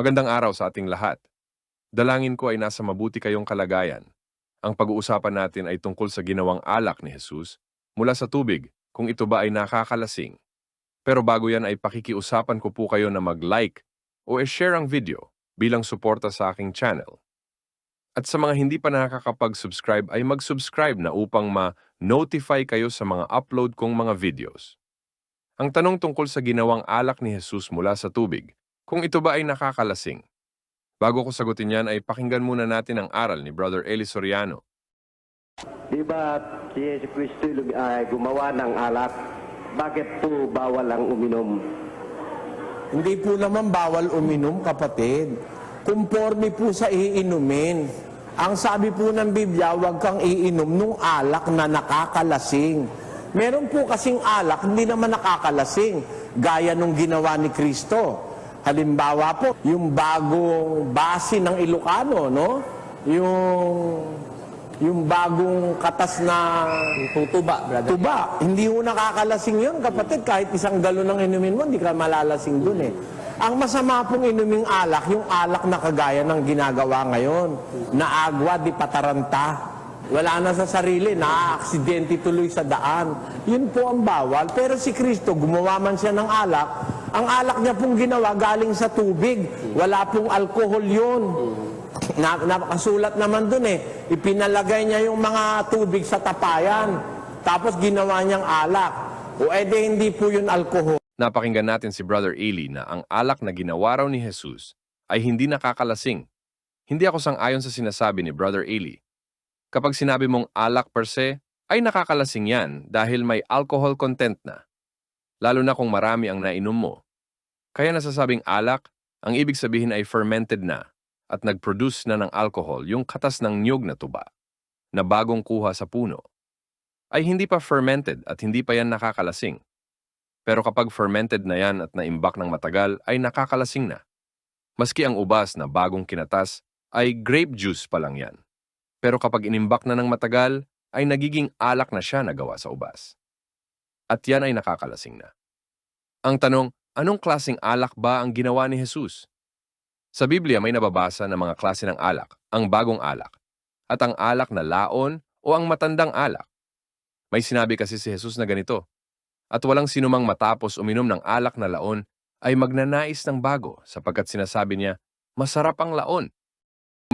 Magandang araw sa ating lahat. Dalangin ko ay nasa mabuti kayong kalagayan. Ang pag-uusapan natin ay tungkol sa ginawang alak ni Jesus mula sa tubig, kung ito ba ay nakakalasing. Pero bago yan ay pakikiusapan ko po kayo na mag-like o e-share ang video bilang suporta sa aking channel. At sa mga hindi pa nakakapag-subscribe ay mag-subscribe na upang ma-notify kayo sa mga upload kong mga videos. Ang tanong tungkol sa ginawang alak ni Jesus mula sa tubig, kung ito ba ay nakakalasing. Bago ko sagutin yan ay pakinggan muna natin ang aral ni Brother Eli Soriano. Di ba si Yesu Cristo ay gumawa ng alak? Bakit po bawal ang uminom? Hindi po naman bawal uminom, kapatid. Kumporme po sa iinumin. Ang sabi po ng Biblia, huwag kang iinom nung alak na nakakalasing. Meron po kasing alak, hindi naman nakakalasing. Gaya nung ginawa ni Kristo. Halimbawa po, yung bagong base ng Ilocano, no? Yung yung bagong katas na Tutuba, brother. Tuba, hindi mo nakakalasing yun, kapatid. Kahit isang galon ng inumin mo, hindi ka malalasing dun eh. Ang masama pong inuming alak, yung alak na kagaya ng ginagawa ngayon, na agwa di pataranta. Wala na sa sarili, na-aksidente tuloy sa daan. Yun po ang bawal. Pero si Kristo, gumawa man siya ng alak, ang alak niya pong ginawa galing sa tubig. Wala pong alkohol yun. Na, napakasulat naman dun eh. Ipinalagay niya yung mga tubig sa tapayan. Tapos ginawa niyang alak. O edi hindi po yun alkohol. Napakinggan natin si Brother Eli na ang alak na ginawa raw ni Jesus ay hindi nakakalasing. Hindi ako sang-ayon sa sinasabi ni Brother Eli. Kapag sinabi mong alak per se, ay nakakalasing yan dahil may alcohol content na. Lalo na kung marami ang nainom mo. Kaya nasasabing alak, ang ibig sabihin ay fermented na at nag-produce na ng alcohol yung katas ng niyog na tuba na bagong kuha sa puno. Ay hindi pa fermented at hindi pa yan nakakalasing. Pero kapag fermented na yan at naimbak ng matagal, ay nakakalasing na. Maski ang ubas na bagong kinatas, ay grape juice pa lang yan. Pero kapag inimbak na ng matagal, ay nagiging alak na siya na gawa sa ubas. At yan ay nakakalasing na. Ang tanong, anong klasing alak ba ang ginawa ni Jesus? Sa Biblia may nababasa na mga klase ng alak, ang bagong alak, at ang alak na laon o ang matandang alak. May sinabi kasi si Jesus na ganito, at walang sinumang matapos uminom ng alak na laon ay magnanais ng bago sapagkat sinasabi niya, masarap ang laon.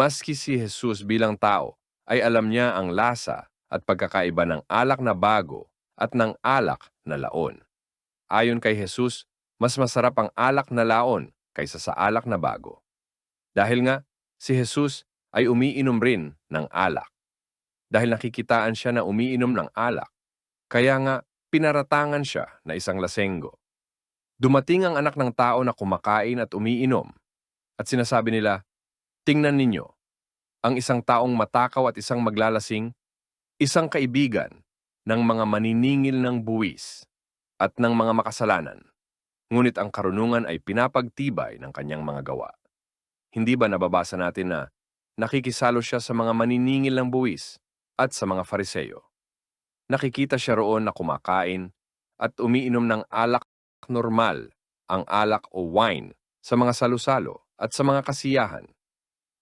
Maski si Jesus bilang tao ay alam niya ang lasa at pagkakaiba ng alak na bago at ng alak na laon. Ayon kay Jesus, mas masarap ang alak na laon kaysa sa alak na bago. Dahil nga, si Jesus ay umiinom rin ng alak. Dahil nakikitaan siya na umiinom ng alak, kaya nga pinaratangan siya na isang lasenggo. Dumating ang anak ng tao na kumakain at umiinom, at sinasabi nila, Tingnan ninyo, ang isang taong matakaw at isang maglalasing, isang kaibigan ng mga maniningil ng buwis at ng mga makasalanan. Ngunit ang karunungan ay pinapagtibay ng kanyang mga gawa. Hindi ba nababasa natin na nakikisalo siya sa mga maniningil ng buwis at sa mga fariseyo? Nakikita siya roon na kumakain at umiinom ng alak normal, ang alak o wine, sa mga salusalo at sa mga kasiyahan.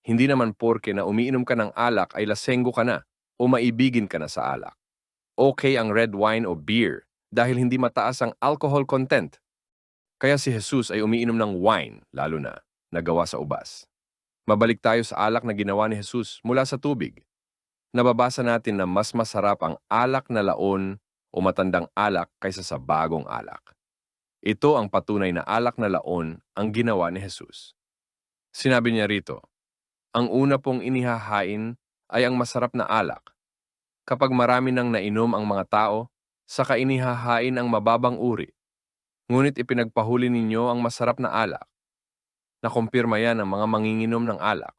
Hindi naman porke na umiinom ka ng alak ay lasenggo ka na o maibigin ka na sa alak. Okay ang red wine o beer dahil hindi mataas ang alcohol content. Kaya si Jesus ay umiinom ng wine, lalo na, nagawa sa ubas. Mabalik tayo sa alak na ginawa ni Jesus mula sa tubig. Nababasa natin na mas masarap ang alak na laon o matandang alak kaysa sa bagong alak. Ito ang patunay na alak na laon ang ginawa ni Jesus. Sinabi niya rito, ang una pong inihahain ay ang masarap na alak. Kapag marami nang nainom ang mga tao, saka inihahain ang mababang uri. Ngunit ipinagpahuli ninyo ang masarap na alak. Nakumpirma yan ng mga manginginom ng alak,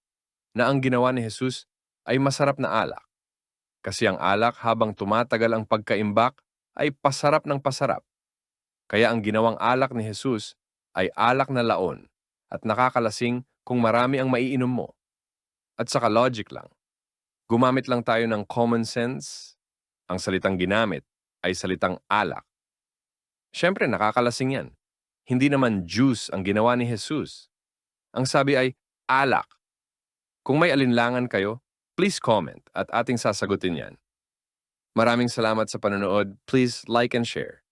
na ang ginawa ni Jesus ay masarap na alak. Kasi ang alak habang tumatagal ang pagkaimbak ay pasarap ng pasarap. Kaya ang ginawang alak ni Jesus ay alak na laon at nakakalasing kung marami ang maiinom mo. At saka logic lang. Gumamit lang tayo ng common sense. Ang salitang ginamit ay salitang alak. Siyempre, nakakalasing yan. Hindi naman juice ang ginawa ni Jesus. Ang sabi ay alak. Kung may alinlangan kayo, please comment at ating sasagutin yan. Maraming salamat sa panonood. Please like and share.